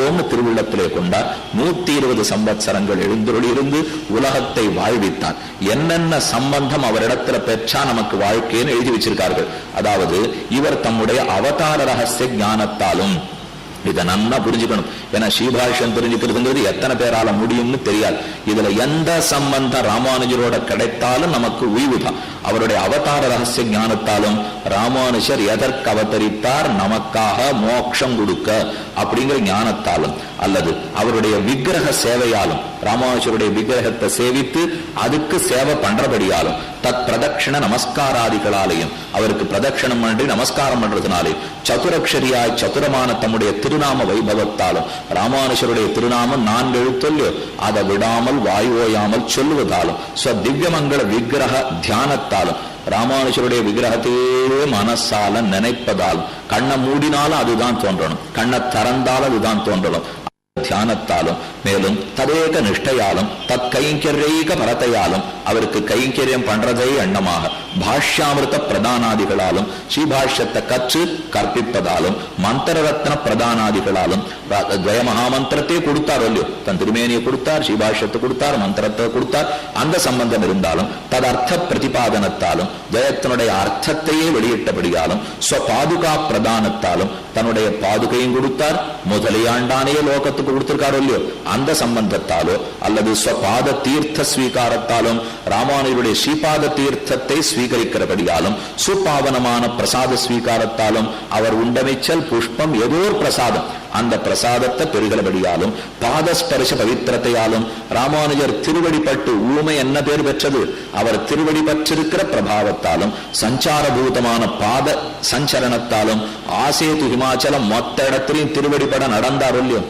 வாழ்வோம்னு திருவிழத்திலே கொண்டார். நூத்தி இருபது சம்பத்சரங்கள் எழுந்தருளியிருந்து உலகத்தை வாழ்வித்தார். என்னென்ன சம்பந்தம் அவரிடத்துல பெற்றா நமக்கு வாழ்க்கைன்னு எழுதி வச்சிருக்கார்கள். அதாவது இவர் தம்முடைய அவதார ரகசிய ஞானத்தாலும் இதை நன்னா புரிஞ்சுக்கணும். ஏன்னா ஸ்ரீபாஷ்யம் தெரிஞ்சுக்கிறதுங்கிறது எத்தனை பேரால முடியும்னு தெரியாது. இதுல எந்த சம்பந்தம் ராமானுஜரோட கிடைத்தாலும் நமக்கு உய்வுதான். அவருடைய அவதார ரகசிய ஞானத்தாலும் ராமானுஷர் எதற்கு அவதரித்தார்? நமக்காக மோட்சம் கொடுக்க அப்படிங்கிற ஞானத்தாலும் அல்லது அவருடைய விக்கிரக சேவையாலும் ராமானுஷருடைய விக்கிரகத்தை சேவித்து அதுக்கு சேவை பண்றபடியாலும் தத் பிரதட்சிண நமஸ்காராதிகளாலையும் அவருக்கு பிரதட்சணம் பண்ணி நமஸ்காரம் பண்றதுனாலே சதுரக்ஷரியாய் சதுரமான தம்முடைய திருநாம வைபவத்தாலும் ராமானுஷருடைய திருநாமம் நான்கு எழுத்தொல்லியோ அதை விடாமல் வாயுவோயாமல் சொல்லுவதாலும் ஸ்வ திவ்யமங்கள விக்கிரக பார்த்தாலும் ராமானுஜருடைய விக்கிரகத்தையே மனசால நினைப்பதால் கண்ணை மூடினாலும் அதுதான் தோன்றணும். கண்ணை திறந்தாலும் அதுதான் தோன்றணும். தியானத்தாலும் மேலும் ததேக நிஷ்டையாலும் தத் கைங்கரியைக பரத்தையாலும் அவருக்கு கைங்கரியம் பண்றதே எண்ணமாக பாஷ்யாமிருத்த பிரதானாதிகளாலும் ஸ்ரீபாஷ்யத்தை கற்று கற்பிப்பதாலும் மந்திர ரத்ன பிரதானாதிகளாலும் துவய மகாமந்திரத்தையே கொடுத்தார் இல்லையோ தன் திருமேனியை கொடுத்தார் ஸ்ரீபாஷ்யத்தை கொடுத்தார் மந்திரத்தை கொடுத்தார் அந்த சம்பந்தம் இருந்தாலும் ததர்த்த பிரதிபாதனத்தாலும் ஜெயத்தினுடைய அர்த்தத்தையே வெளியிட்டபடியாலும் ஸ்வபாதுகா பிரதானத்தாலும் தன்னுடைய பாதுகையும் கொடுத்தார் முதலியாண்டானையே லோகத்துக்கு கொடுத்திருக்காரோ இல்லையோ அந்த சம்பந்தத்தாலோ அல்லது ஸ்வபாத தீர்த்த ஸ்வீகாரத்தாலும் ராமானுஜருடைய ஸ்ரீபாத தீர்த்தத்தை ஸ்வீகரிக்கிறபடியாலும் சுபாவனமான பிரசாத ஸ்வீகாரத்தாலும் அவர் உண்டமைச்சல் புஷ்பம் ஏதோ பிரசாதம் அந்த பிரசாதத்தை பெறுகிறபடியாலும் பாதஸ்பரிச பவித்திரத்தையாலும் ராமானுஜர் திருவடிப்பட்டு ஊமை என்ன பேர் பெற்றது அவர் திருவடி பற்றிருக்கிற பிரபாவத்தாலும் சஞ்சாரபூதமான பாத சஞ்சரணத்தாலும் ஆசேது ஹிமாச்சலம் மொத்த இடத்திலையும் திருவடிப்பட நடந்தார் இல்லையோ.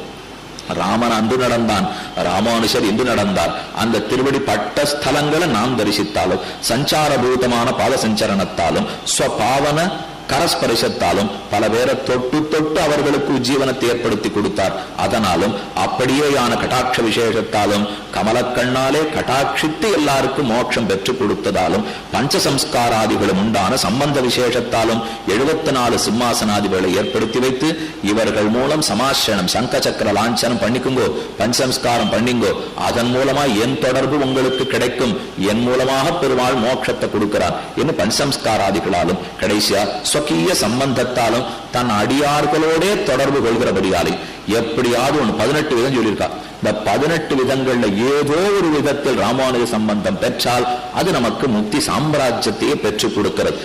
ராமன் அன்று நடந்தான். ராமானுஷர் இன்று நடந்தார். அந்த திருவடி பட்ட ஸ்தலங்களை நாம் தரிசித்தாலும் சஞ்சார பூதமான பாத சஞ்சரணத்தாலும் ஸ்வபாவன கரஸ்பரிசத்தாலும் பல பேரை தொட்டு தொட்டு அவர்களுக்கு உஜ்ஜீவனத்தை ஏற்படுத்தி கொடுத்தார். அதனாலும் அப்படியேயான கட்டாட்ச விசேஷத்தாலும் கமலக்கண்ணாலே கட்டாட்சித்து எல்லாருக்கும் மோட்சம் பெற்றுக் கொடுத்ததாலும் பஞ்சசம்ஸ்காராதிகளும் உண்டான சம்பந்த விசேஷத்தாலும் எழுபத்தி நாலு சிம்மாசனாதிகளை ஏற்படுத்தி வைத்து இவர்கள் மூலம் சமாசனம் சங்க சக்கர லாஞ்சனம் பண்ணிக்குங்கோ பஞ்சசம்ஸ்காரம் பண்ணிங்கோ அதன் மூலமா என் தொடர்பு உங்களுக்கு கிடைக்கும். என் மூலமாக பெருமாள் மோட்சத்தை கொடுக்கிறார். என்று பஞ்சசம்ஸ்காராதிகளாலும் கடைசியா ஸ்வகீய சம்பந்தத்தாலும் தன் அடியார்களோடே தொடர்பு கொள்கிறபடியாலே எப்படியாவது ஒன்று பதினெட்டு விதம் சொல்லியிருக்கா. இந்த பதினெட்டு விதங்கள்ல ஏதோ ஒரு விதத்தில் ராமானுஜ சம்பந்தம் பெற்றால் அது நமக்கு முக்தி சாம்ராஜ்யத்தையே பெற்றுக் கொடுக்கிறது.